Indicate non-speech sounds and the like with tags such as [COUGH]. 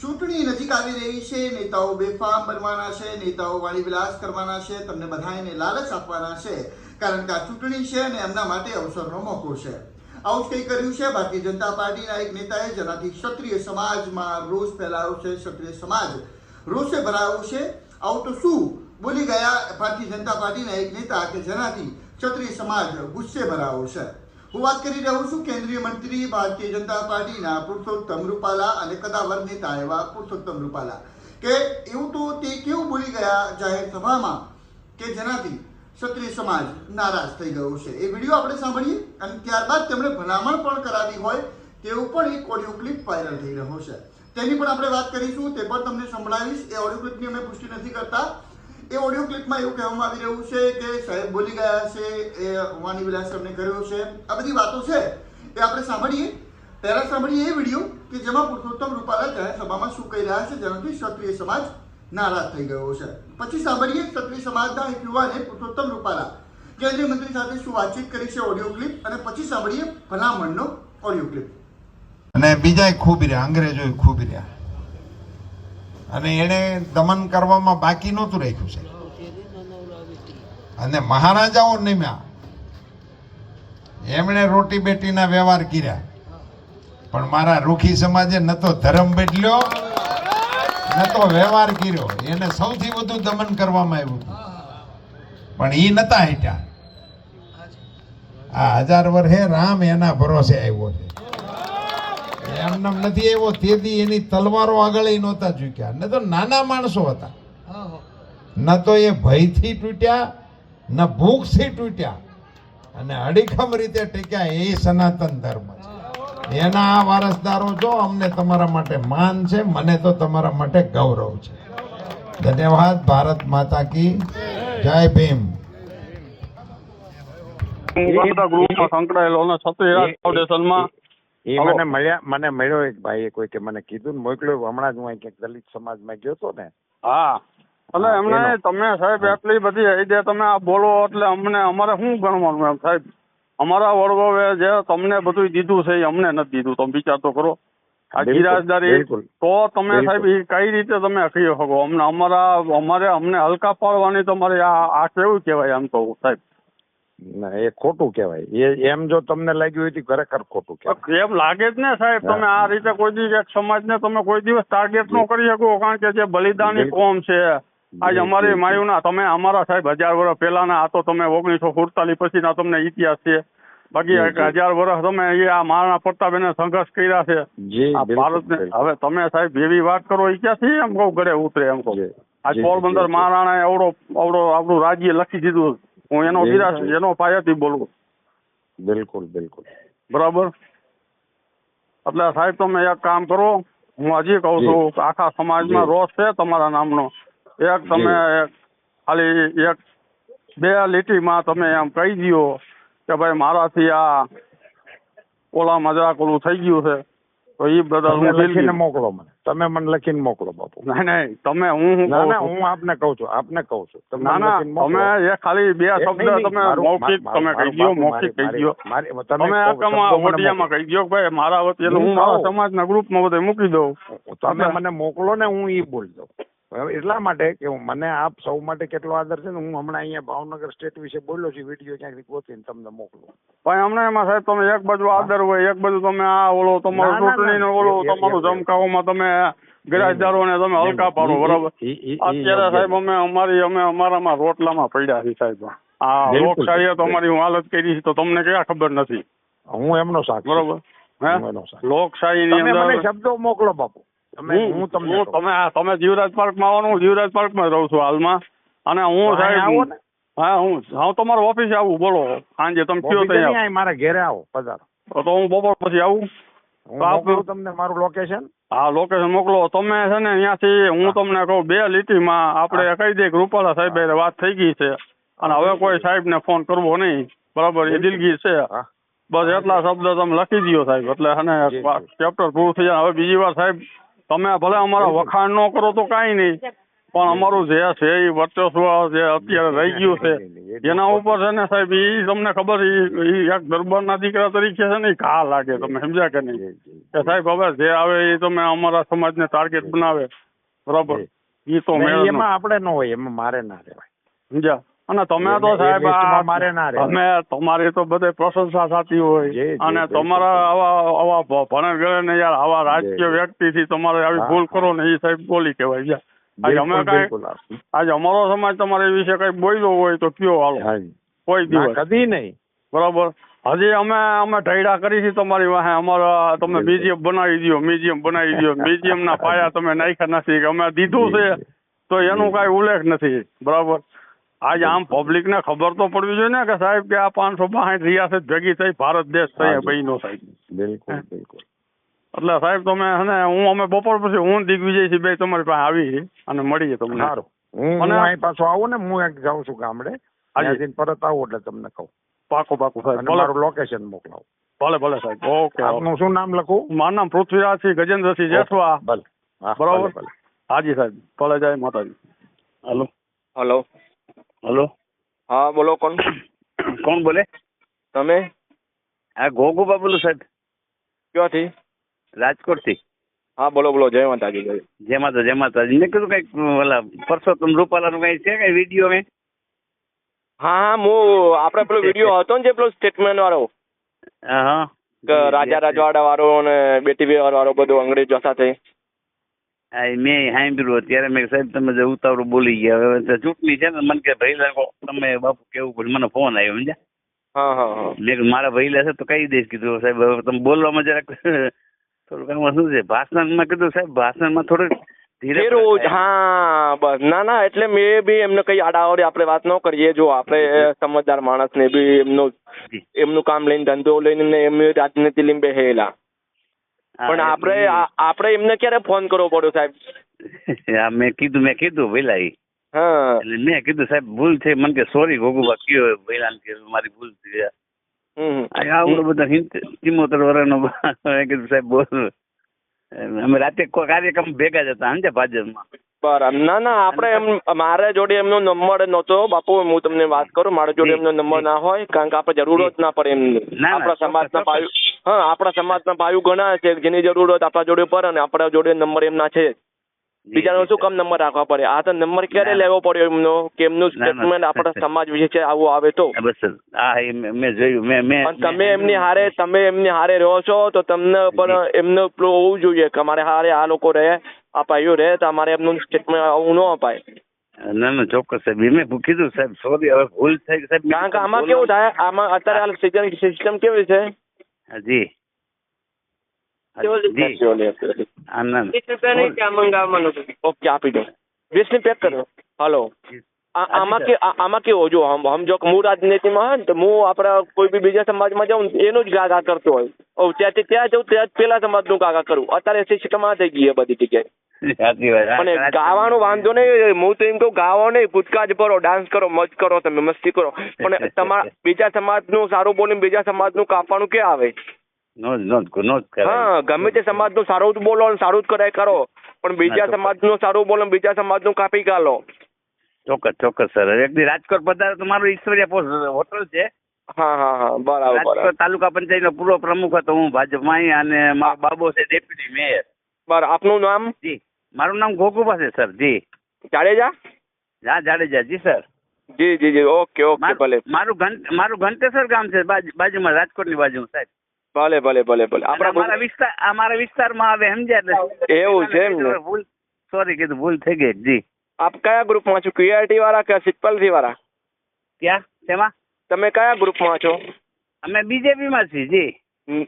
ચૂંટણી નજીક આવી રહી છે, નેતાઓ બેફામ બનવાના છે, નેતાઓ વાણીવિલાસ કરવાના છે, તમને બધાને લાલચ આપવાના છે, કારણ કે આ ચૂંટણી છે અને એમના માટે અવસરનો મોકો છે. આવું જ કંઈ કર્યું છે, ભારતીય જનતા પાર્ટીના એક નેતાએ જેનાથી ક્ષત્રિય સમાજમાં રોષ ફેલાયો છે, ક્ષત્રિય સમાજ રોષે ભરાયો છે. આવું તો શું બોલી ગયા ભારતીય જનતા પાર્ટીના એક નેતા કે જેનાથી ક્ષત્રિય સમાજ ગુસ્સે ભરાયો છે? હું વાત કરી રહ્યો છું કેન્દ્રીય મંત્રી ભારતીય જનતા પાર્ટીના પુરુષોત્તમ રૂપાલા અને કદાવર નેતા એવા પુરુષોત્તમ રૂપાલા. કે એવું તો તે કેવું બોલી ગયા જાહેર સભામાં કે જેનાથી ક્ષત્રિય સમાજ નારાજ થઈ ગયો છે. એ વીડિયો આપણે સાંભળીએ અને ત્યારબાદ તેમણે ભલામણ પણ કરાવી હોય તેવું પણ એક ઓડિયો ક્લિપ વાયરલ થઈ રહ્યો છે. તેની પણ આપણે વાત કરીશું, તે પણ તમને સંભળાવીશ. એ ઓડિયો ક્લિપની અમે પુષ્ટિ નથી કરતા. એ ઓડિયો ક્લિપમાં એવું કહેવામાં આવી રહ્યું છે કે સાહેબ બોલી ગયા છે, એ વાણી વિલાસ એમને કર્યો છે. આ બધી વાતો છે એ આપણે સાંભળીએ. પહેલાં સાંભળીએ એ વીડિયો કે જેમાં પુરુષોત્તમ રૂપાલા જાહેરસભામાં શું કહી રહ્યા છે, જેનાથી ક્ષત્રિય સમાજ નારાજ થઈ ગયો છે. પછી સાંભળીએ ક્ષત્રિય સમાજના એક યુવાને પુરુષોત્તમ રૂપાલા. કેન્દ્રીય મંત્રી સાથે શું વાતચીત કરી છે ઓડિયો ક્લિપ અને પછી સાંભળીએ ભલામણનો ઓડિયો ક્લિપ અને બીજા ખૂબ રહ્યા અંગ્રેજો ખૂબ રહ્યા. અને એણે દમન કરવામાં બાકી નહોતું રાખ્યું છે અને મહારાજાઓ નિમ્યા. એમણે રોટી બેટીના વ્યવહાર કર્યા. પણ મારા રૂખી સમાજે ન તો ધર્મ બદલ્યો, ન તો વ્યવહાર કર્યો. એને સૌથી વધુ દમન કરવામાં આવ્યું પણ એ નતા હેટ્યા આ હજાર વર્ષે રામ એના ભરોસે આવ્યો છે. એમને નથી આવ્યો તેથી એની તલવારો આગળ નહોતા ચૂક્યા ન તો નાના માણસો હતા. ન તો એ ભયથી તૂટ્યા ન ભૂખથી તૂટ્યા. અને અડીખમ રીતે ટેક્યા એ સનાતન ધર્મ છે. એના આ વારસદારો જો અમને તમારા માટે માન છે મને તો તમારા માટે ગૌરવ છે. ધન્યવાદ ભારત માતા કી જય ભીમ. સંકળાયેલો ફાઉન્ડેશનમાં એ મને મળ્યા મને મળ્યો એક ભાઈએ કોઈ કે મને કીધું ને મોકલ્યો. હમણાં જ હું અહીં ક્યાંક દલિત સમાજમાં ગયો તો ને. હા. એટલે એમને તમે સાહેબ એટલી બધી આઈડિયા તમે આ બોલો એટલે અમને અમારે શું ગણવાનું એમ સાહેબ? અમારા વડવાએ જે તમને બધું દીધું છે એ અમને નથી દીધું. તમે વિચાર તો કરો. આ ગિરાજદારી તો તમે સાહેબ એ કઈ રીતે તમે કહી શકો? અમને અમારા અમારે અમને હલકા પાડવાની તમારે આ આ કેવું કહેવાય આમ તો સાહેબ? ના એ ખોટું કહેવાય. એ એમ જો તમને લાગ્યું હોય તો ખરેખર ખોટું કહેવાય. એમ લાગે જ ને સાહેબ તમે આ રીતે કોઈ દિવસ એક સમાજને તમે કોઈ દિવસ ટાર્ગેટ ન કરી શકો કારણ કે જે બલિદાની કોમ છે આજ. અમારી માયુના તમે અમારા સાહેબ હજાર વર્ષ પહેલાના આ તો તમે ઓગણીસો સુડતાલીસ પછીના તમને ઇતિહાસ છે. બાકી. હજાર વર્ષ તમે એ આ મહારાણા બેને સંઘર્ષ કર્યા છે. આ ભારતને હવે તમે સાહેબ એવી વાત કરો એ ક્યાંથી એમ કહું ઘરે ઉતરે એમ કહું? આજ પોરબંદર મહારાણા મહારાણાએ અવડો અવડો આપણું રાજ્ય લખી દીધું. હું એનો જી, એનો પાયાથી બોલું. બિલકુલ બિલકુલ. બરાબર? એટલે સાહેબ તમે એક કામ કરો. હું હજી કહું છું આખા સમાજમાં રોષ છે તમારા નામનો. એક તમે ખાલી એક બે લીટીમાં તમે એમ કહી દો કે ભાઈ મારાથી આ ઓલા મજાક ઓલું થઈ ગયું છે. તો એ બધા હું લખીને મોકલો મને. તમે મને લખીને મોકલો બાપુ. ના ના તમે હું હું ના ના હું આપને કહું છું આપને કહું છું. તમે ના ના તમે એ ખાલી બે એ શબ્દ તમે મૌખિક તમે કહી દો મૌખિક કહી દો તમે આ કહો, ઓડિયામાં કહી દો ભાઈ મારા વતી એટલે હું મારા. સમાજના ગ્રુપમાં બધે મૂકી દઉં. તમે મને મોકલો ને હું ઈ બોલી દઉં. એટલા માટે કે મને આપ સૌ માટે કેટલો આદર છે ને હું હમણાં અહીંયા ભાવનગર સ્ટેટ વિશે બોલ્યો છું વીડિયો ક્યાંકથી ગોતીને તમને મોકલું. પણ હમણાં એમાં સાહેબ તમે એક બાજુ આદર હોય એક બાજુ તમે આ ઓલો તમારું ચૂંટણી ના, ના. ઓલો તમારું જમકાઓમાં તમે ગરાજદારોને તમે હલકા પાડો બરાબર? અત્યારે સાહેબ અમે અમારી અમે અમારામાં રોટલામાં પડ્યા છીએ સાહેબ. આ લોકશાહી તો અમારી હું હાલત કરી છે તો તમને ક્યાં ખબર નથી? હું એમનો છું. બરોબર? હે? હું એનો સાક્ષી. લોકશાહીની તમે મને અંદર શબ્દો મોકલો બાપુ. તમે હું તમને તમે તમે જીવરાજ પાર્કમાં આવવાનું હું જીવરાજ પાર્કમાં રહું છું હાલમાં. અને હું સાહેબ ને. હા હું હું તમારો ઓફિસે આવું બોલો. સાંજે તમે કયો ત્યાં. મારા ઘેરે આવો પધારો. તો હું બપોર પછી આવું. હું તમને મારું લોકેશન હા લોકેશન મોકલો. તમે છે ને અહીંયાથી હું તમને કહું બે લીટીમાં આપણે કહી દઈએ કે રૂપાલા સાહેબ વાત થઈ ગઈ છે. અને હવે કોઈ સાહેબને ફોન કરવો નહીં. બરાબર એ દિલગીર છે. બસ એટલા શબ્દ તમે લખી દો સાહેબ. એટલે ને જી. ચેપ્ટર પૂરું થઈ જાય. હવે બીજી વાર સાહેબ તમે ભલે અમારા વખાણ ન કરો તો કાંઈ નહીં. પણ અમારું જે છે એ વર્ચસ્વ જે અત્યારે રહી ગયું છે એના ઉપર છે ને સાહેબ એ તમને ખબર એ એક દરબારના દીકરા તરીકે છે ને ઘા લાગે તમે સમજ્યા કે નહીં? કે સાહેબ હવે જે આવે એ તમે અમારા સમાજને ટાર્ગેટ બનાવે. બરાબર? એ તો એમાં આપણે ન હોય એમાં મારે ના રહેવાય. સમજ્યા? અને તમે તો સાહેબ મારે ના. અમે તમારી તો બધે પ્રશંસા થતી હોય. અને તમારા આવા આવા ભ- ભણે ગળે ને યાર આવા રાજકીય વ્યક્તિ થી તમારે આવી ભૂલ કરો ને એ સાહેબ બોલી કહેવાય. જા. આજે અમે કઈ આજે અમારો સમાજ તમારે વિશે કઈ બોલ્યો હોય તો કયો હાલો. કોઈ દિવસ. કદી નહીં. બરાબર? હજી અમે અમે ઢૈડા કરી છે તમારી વાહે. અમારા તમે મ્યુઝિયમ બનાવી દો મ્યુઝિયમ બનાવી દો [LAUGHS] મ્યુઝિયમ ના પાયા તમે નાખ્યા નથી. કે અમે દીધું છે. તો એનું કઈ ઉલ્લેખ નથી. બરાબર? આજે આમ પબ્લિક ને ખબર તો પડવી જોઈએ ને કે સાહેબ કે આ પાંચસો બાસઠ રિયાસત ભેગી થઈ ભારત દેશ થઈ. બહેનો સાહેબ બિલકુલ બિલકુલ. એટલે સાહેબ તમે હે હું અમે બપોર પછી હું દિગ્વિજયથી બે તમારી પાસે આવી અને મળીએ તમને. સારું. હું અહીં પાછો આવું ને હું એક જાઉં છું ગામડે. આજે પરત આવું એટલે તમને કહું. પાકો પાકો સાહેબ. મારું લોકેશન મોકલાવું. ભલે ભલે સાહેબ. ઓકે આપનું શું નામ લખું? મારું નામ પૃથ્વીરાજસિંહ ગજેન્દ્રસિંહ જેઠવા. ભલે. બરાબર. હાજી સાહેબ. ભલે જય માતાજી. હલો. હલો. હલો. હા બોલો કોણ? [COUGHS] કોણ બોલે? તમે? આ ગોગુબા બોલું સાહેબ. ક્યાંથી? રાજકોટથી. હા બોલો બોલો જય માતાજી જય. માતા જય માતાજી મેં કીધું કંઈક ઓલા પરસોત્તમ રૂપાલાનું કઈ છે કઈ વીડિયો મેં હા હા હું આપણે પેલો વીડિયો હતો ને જે પેલો સ્ટેટમેન્ટ વાળો? હા રાજા રજવાડા વાળો અને બેટી બિહાર વાળો બધો અંગ્રેજો સાથે. મેં સાંભળ્યું ત્યારે મેં સાહેબ તમે જે ઉતાવળું બોલી ગયા હવે ચૂંટણી છે ને મને કે ભાઈ લાગો તમે બાપુ કેવું પડે મને ફોન આવ્યો સમજ્યા? હા હા મેં મારા ભાઈ છે તો કહી દઈશ કીધું. સાહેબ હવે તમે બોલવામાં જરાક થોડુંક આમાં શું છે ભાષણમાં કીધું સાહેબ ભાષણમાં થોડુંક હા બસ. ના ના એટલે મેં બી એમને કઈ આડાવડી આપણે વાત ન કરીએ. જો આપણે સમજદાર માણસ ને બી એમનું એમનું કામ લઈને ધંધો લઈને એમની રાજનીતિ લઈને બેહેલા. હા, પણ આપણે આપણે એમને ક્યારે ફોન કરવો પડ્યો સાહેબ? [LAUGHS] મેં કીધું મેં કીધું હા. એટલે મેં કીધું સાહેબ ભૂલ થઈ. મને કે સોરી ગોગુબા કયો પેલા કે મારી ભૂલ થઈ આ આવડો બધા ચિમોતેર વર્ષનો મેં કીધું સાહેબ બોલ. અમે રાતે કાર્યક્રમ ભેગા જ હતા સમજે ભાજપમાં. બરાબર. ના ના આપણે એમ મારા જોડે એમનો નંબર નહોતો. બાપુ હું તમને વાત કરું. મારા જોડે એમનો નંબર ના હોય કારણ કે આપણે જરૂર જ ના પડે એમની આપણા સમાજના ભાઈ ભાઈઓ હા આપણા સમાજના ભાઈઓ ઘણા છે જેની જરૂરત આપણા જોડે પડે અને આપણા જોડે નંબર એમના છે. બીજાનો શું કામ નંબર રાખવા પડે? આ તો નંબર ક્યારે લેવો પડ્યો એમનો? કે એમનું. સ્ટેટમેન્ટ આપણા સમાજ વિશે આવું આવે તો? બસ મેં જોયું મેં મેં તમે એમની હારે તમે એમની હારે રહો છો તો તમને પણ એમનું પેલું હોવું જોઈએ કે અમારે હારે આ લોકો રહે અપાયું રહે તો અમારે એમનું સ્ટેટમેન્ટ આવું ન અપાય. ના ના ચોક્કસ સાહેબ. મેં કીધું સાહેબ સોરી હવે ભૂલ થઈ સાહેબ. કારણ કે આમાં કેવું થાય? આમાં અત્યારે હાલ સિસ્ટમ સિસ્ટમ કેવી છે? જી. ઓકે આપી દો વીસની પેક કરો હલો આમાં કે આમાં કેવું જો હમ જો હું રાજનીતિમાં હોય ને તો હું આપણા કોઈ બી બીજા સમાજમાં જાઉં ને એનું જ ગાગા કરતો હોય ઓ ત્યાંથી ત્યાં જઉં ત્યાં જ પેલા સમાજનું ગાગા કરું અત્યારે સિસ્ટમ આ થઈ ગઈ બધી જગ્યાએ અને પણ ગાવાનો વાંધો નહીં હું તો એમ કહું ગાવો નહીં કૂદકા જ કરો ડાન્સ કરો મજ કરો તમે મસ્તી કરો પણ તમારા બીજા સમાજનું સારું બોલીને બીજા સમાજનું કાપવાનું ક્યાં આવે નો નો નો. હા ગમે તે સમાજનું સારું જ બોલો અને સારું જ કરાય કરો. પણ બીજા સમાજનું સમાજનું સારું બોલો બીજા સમાજનું કાપી કાઢો ચોક્કસ ચોક્કસ સર. એક દી રાજકોટ પધારો તો મારું ઈશ્વરિયા હોટલ છે. હા હા હા બરાબર રાજકોટ તાલુકા પંચાયતનો પૂર્વ પ્રમુખ હતો હું ભાજપમાં અહીં અને મારો બાબો છે ડેપ્યુટી મેયર. બરાબર. આપનું નામ? જી. મારું નામ ગોકુભા છે સર. જી. જાડેજા? હા જાડેજા. જી સર. જી જી જી. ઓકે ઓકે મારું ભલે. મારું ઘંટ મારું ઘંટેસર ગામ છે બાજુ- બાજુમાં રાજકોટની બાજુમાં સાહેબ. ભલે ભલે ભલે ભલે. આપણા અમારા વિસ્તાર અમારા વિસ્તારમાં આવે સમજ્યા એવું છે એમ ને? ભૂલ સોરી કીધું ભૂલ થઈ ગઈ. જી. આપ કયા ગ્રુપમાં છો? ક્યુઆરટી વાળા કે થી વાળા ક્યાં? તેમાં તમે કયા ગ્રુપમાં છો? અમે બીજેપી માં છીએ જી. હમ,